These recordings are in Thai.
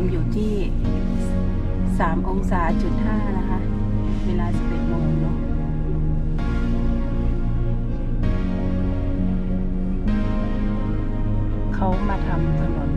มิอยู่ที่ 3 องศาจุด5นะคะ เวลา11โมงเนาะเขามาทำถนน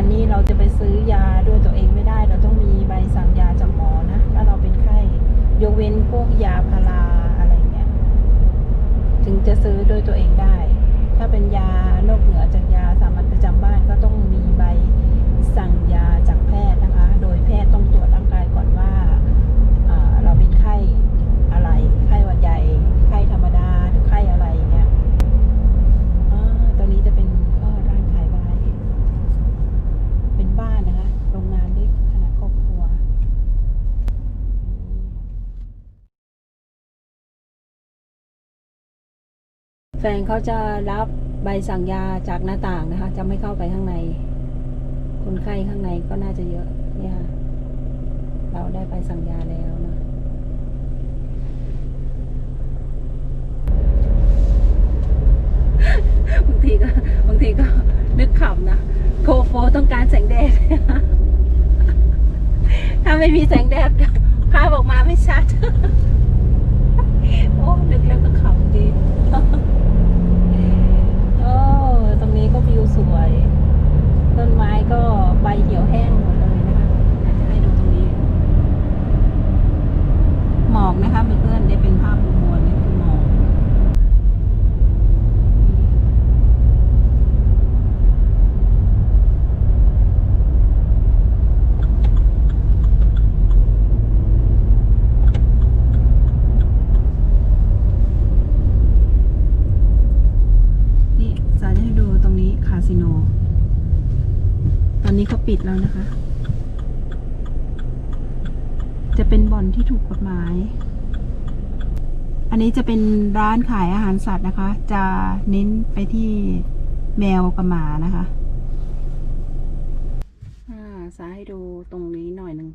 เยอรมันนี่เราจะไปซื้อยาด้วยตัวเองไม่ได้ เราต้องมีใบสั่งยาจากหมอนะถ้าเราเป็นไข้ยกเว้นพวกยาพาราอะไรเงี้ยถึงจะซื้อด้วยตัวเองได้ ถ้าเป็นยานอกเหนือจากยาสามัญประจำบ้านก็ต้องมีใบสั่งยาจากแพทย์นะคะ โดยแพทย์ต้องตรวจร่างกายก่อนว่าอ่าเราเป็นไข้อะไร ไข้หวัดใหญ่ ไข้ธรรมดา หรือไข้อะไรเนี่ยอ่าตัวนี้จะเป็นก็ร้านขายใบเป็นบ้านนะคะ โรงงานเล็กขนาดครอบครัว แฟนเขาจะรับใบสั่งยาจากหน้าต่างนะคะ จะไม่เข้าไปข้างใน คนไข้ข้างในก็น่าจะเยอะเนี่ยค่ะเราได้ใบสั่งยาแล้วนะบางทีก็บางทีก็นึกขำนะโคโฟต้องการแสงแดด ถ้าไม่มีแสงแดดภาพออกมาไม่ชัด โอ้นึกแล้วก็ขำดี โอ้ตรงนี้ก็วิวสวย ต้นไม้ก็ใบเหี่ยวแห้งหมดเลยนะคะอยากจะให้ดูตรงนี้ หมอกนะคะเพื่อนๆได้เป็นภาพมวลนี่คือหมอก สิโน ตอนนี้เขาปิดแล้วนะคะ จะเป็นบ่อนที่ถูกกฎหมาย อันนี้จะเป็นร้านขายอาหารสัตว์นะคะ จะเน้นไปที่แมวกับหมานะคะอ่าสาให้ดูตรงนี้หน่อยหนึ่ง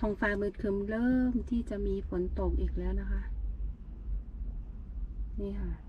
ท้องฟ้ามืดครึมเริ่มที่จะมีฝนตกอีกแล้วนะคะ นี่ค่ะ